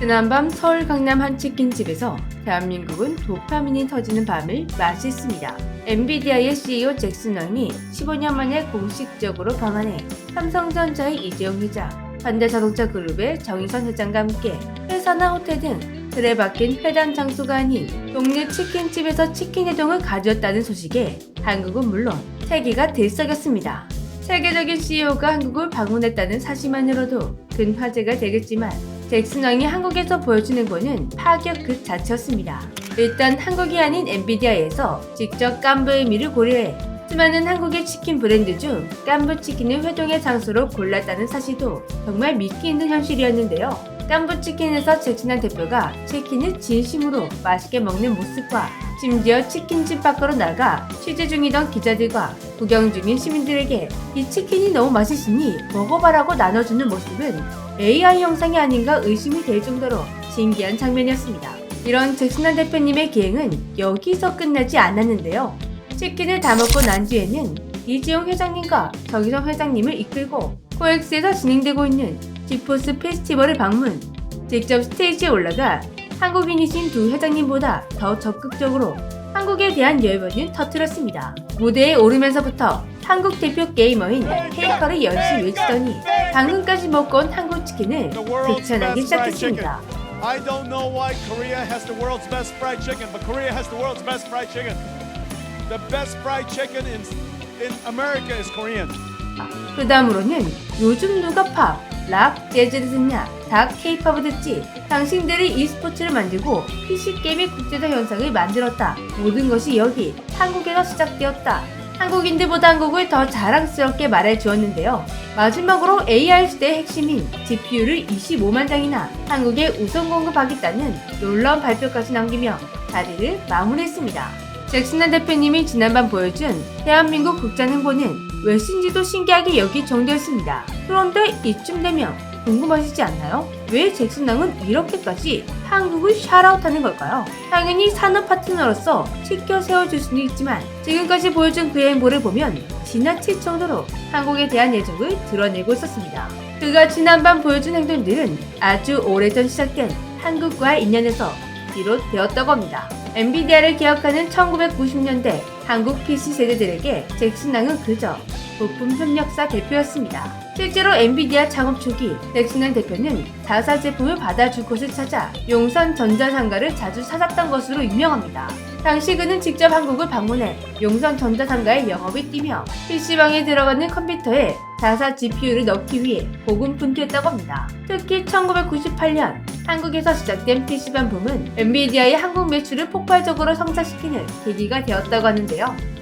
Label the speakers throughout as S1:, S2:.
S1: 지난밤 서울 강남 한 치킨집에서 대한민국은 도파민이 터지는 밤을 맞이했습니다. 엔비디아의 CEO 잭슨 런이 15년 만에 공식적으로 방한해 삼성전자의 이재용 회장, 현대자동차 그룹의 정의선 회장과 함께 회사나 호텔 등 틀에 박힌 회담 장소가 아닌 동네 치킨집에서 치킨 회동을 가졌다는 소식에 한국은 물론 세계가 들썩였습니다. 세계적인 CEO가 한국을 방문했다는 사실만으로도 큰 화제가 되겠지만 잭슨 왕이 한국에서 보여주는 거는 파격 그 자체였습니다. 일단 한국이 아닌 엔비디아에서 직접 깐부의 미를 고려해 수많은 한국의 치킨 브랜드 중 깐부 치킨을 회동의 장소로 골랐다는 사실도 정말 믿기 힘든 현실이었는데요. 깐부 치킨에서 잭슨한 대표가 치킨을 진심으로 맛있게 먹는 모습과 심지어 치킨집 밖으로 나가 취재 중이던 기자들과 구경 중인 시민들에게 이 치킨이 너무 맛있으니 먹어봐라고 나눠주는 모습은 AI 영상이 아닌가 의심이 될 정도로 신기한 장면이었습니다. 이런 잭슨한 대표님의 기행은 여기서 끝나지 않았는데요. 치킨을 다 먹고 난 뒤에는 이지용 회장님과 정희성 회장님을 이끌고 코엑스에서 진행되고 있는 지포스 페스티벌을 방문, 직접 스테이지에 올라가 한국인이신 두 회장님보다 더 적극적으로 한국에 대한 열변을 터뜨렸습니다. 무대에 오르면서부터 한국 대표 게이머인 케이커를 열심히 외치더니 방금까지 먹고 온 한국 치킨을 극찬하기 시작했습니다.
S2: I don't know why Korea has the world's best fried chicken, but Korea has the world's best fried chicken. The best fried chicken in in America is Korean.
S1: 그 다음으로는 요즘 누가 팝, 락, 재즈를 듣냐, 다 케이팝을 듣지. 당신들이 e스포츠를 만들고 PC게임의 국제적 현상을 만들었다. 모든 것이 여기 한국에서 시작되었다. 한국인들보다 한국을 더 자랑스럽게 말해 주었는데요. 마지막으로 AI 시대의 핵심인 GPU를 25만 장이나 한국에 우선 공급하겠다는 놀라운 발표까지 남기며 자리를 마무리했습니다. 잭슨한 대표님이 지난밤 보여준 대한민국 국장행보는 왜신지도 신기하게 여길 정도였습니다. 그런데 이쯤 되면 궁금하시지 않나요? 왜 잭슨왕은 이렇게까지 한국을 샤라웃하는 걸까요? 당연히 산업 파트너로서 지켜 세워줄 수는 있지만 지금까지 보여준 그의 행보를 보면 지나칠 정도로 한국에 대한 애정을 드러내고 있었습니다. 그가 지난밤 보여준 행동들은 아주 오래전 시작된 한국과의 인연에서 비롯되었다고 합니다. 엔비디아를 기억하는 1990년대 한국 PC 세대들에게 잭슨왕은 그저 부품 협력사 대표였습니다. 실제로 엔비디아 창업 초기 잭슨왕 대표는 자사 제품을 받아줄 곳을 찾아 용산 전자상가를 자주 찾았던 것으로 유명합니다. 당시 그는 직접 한국을 방문해 용산 전자상가의 영업을 뛰며 PC방에 들어가는 컴퓨터에 자사 GPU를 넣기 위해 고군분투했다고 합니다. 특히 1998년 한국에서 시작된 PC방 붐은 엔비디아의 한국 매출을 폭발적으로 성장시키는 계기가 되었다고 하는데요.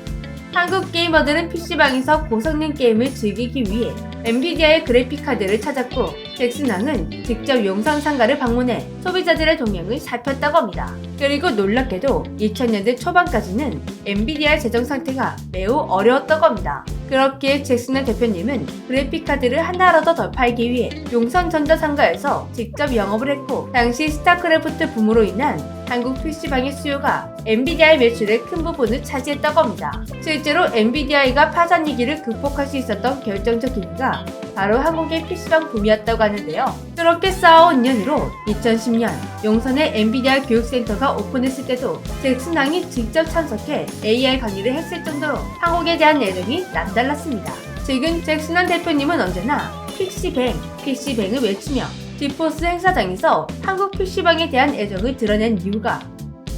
S1: 한국 게이머들은 PC방에서 고성능 게임을 즐기기 위해 엔비디아의 그래픽 카드를 찾았고 잭슨왕은 직접 용산 상가를 방문해 소비자들의 동향을 살폈다고 합니다. 그리고 놀랍게도 2000년대 초반까지는 엔비디아의 재정 상태가 매우 어려웠다고 합니다. 그렇기에 잭슨왕 대표님은 그래픽 카드를 하나라도 더 팔기 위해 용산 전자상가에서 직접 영업을 했고 당시 스타크래프트 붐으로 인한 한국 PC방의 수요가 엔비디아의 매출의 큰 부분을 차지했다고 합니다. 실제로 엔비디아가 파산 위기를 극복할 수 있었던 결정적 계기가 바로 한국의 PC방 붐이었다고 하는데요. 그렇게 쌓아온 인연으로 2010년 용산에 엔비디아 교육센터가 오픈했을 때도 잭슨왕이 직접 참석해 AI 강의를 했을 정도로 한국에 대한 애정이 남달랐습니다. 지금 잭슨왕 대표님은 언제나 픽시뱅, 픽시뱅을 외치며 디포스 행사장에서 한국 PC방에 대한 애정을 드러낸 이유가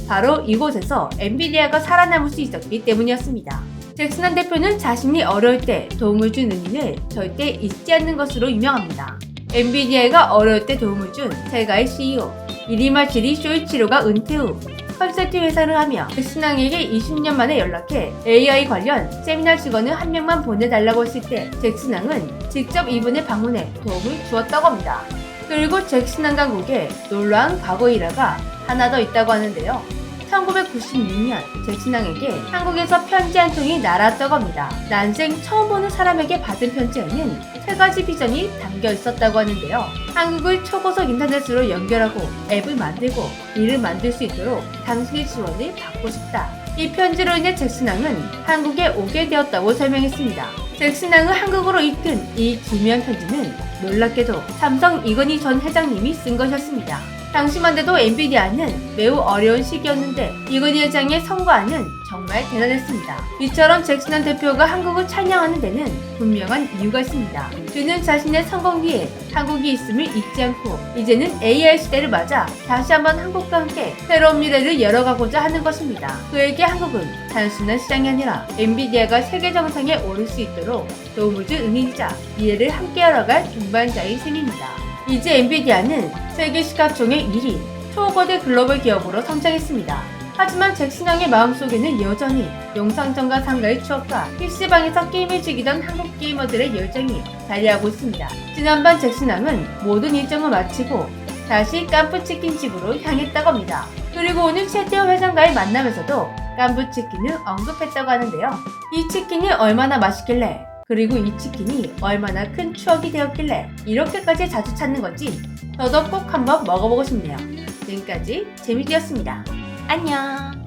S1: 바로 이곳에서 엔비디아가 살아남을 수 있었기 때문이었습니다. 잭슨한 대표는 자신이 어려울 때 도움을 준 은인을 절대 잊지 않는 것으로 유명합니다. 엔비디아가 어려울 때 도움을 준 세가의 CEO 이리마시리 쇼이치로가 은퇴 후 컨설팅 회사를 하며 잭슨왕에게 20년 만에 연락해 AI 관련 세미나 직원을 한 명만 보내달라고 했을 때 잭슨왕은 직접 이분을 방문해 도움을 주었다고 합니다. 그리고 잭슨왕 강국에 놀라운 과거 일화가 하나 더 있다고 하는데요. 1996년 잭슨왕에게 한국에서 편지 한 통이 날아왔다고 합니다. 난생 처음 보는 사람에게 받은 편지에는 세 가지 비전이 담겨 있었다고 하는데요. 한국을 초고속 인터넷으로 연결하고 앱을 만들고 일을 만들 수 있도록 당신의 지원을 받고 싶다. 이 편지로 인해 잭슨왕은 한국에 오게 되었다고 설명했습니다. 잭슨왕을 한국으로 이끈 이 기묘한 편지는 놀랍게도 삼성 이건희 전 회장님이 쓴 것이었습니다. 당시만 돼도 엔비디아는 매우 어려운 시기였는데 이건희 회장의 성과는 정말 대단했습니다. 이처럼 잭슨한 대표가 한국을 찬양하는 데는 분명한 이유가 있습니다. 그는 자신의 성공 뒤에 한국이 있음을 잊지 않고 이제는 AI 시대를 맞아 다시 한번 한국과 함께 새로운 미래를 열어가고자 하는 것입니다. 그에게 한국은 단순한 시장이 아니라 엔비디아가 세계 정상에 오를 수 있도록 도움을 줄 은인이자 미래를 함께 열어갈 동반자인 셈입니다. 이제 엔비디아는 세계 시가총액 1위 초거대 글로벌 기업으로 성장했습니다. 하지만 잭슨왕의 마음속에는 여전히 영상전과 상가의 추억과 PC방에서 게임을 즐기던 한국 게이머들의 열정이 자리하고 있습니다. 지난번 잭슨왕은 모든 일정을 마치고 다시 깐푸치킨집으로 향했다고 합니다. 그리고 오늘 최태호 회장과의 만남에서도 깐푸치킨을 언급했다고 하는데요. 이 치킨이 얼마나 맛있길래 그리고 이 치킨이 얼마나 큰 추억이 되었길래 이렇게까지 자주 찾는 건지 저도 꼭 한번 먹어보고 싶네요. 지금까지 재미디였습니다. 안녕.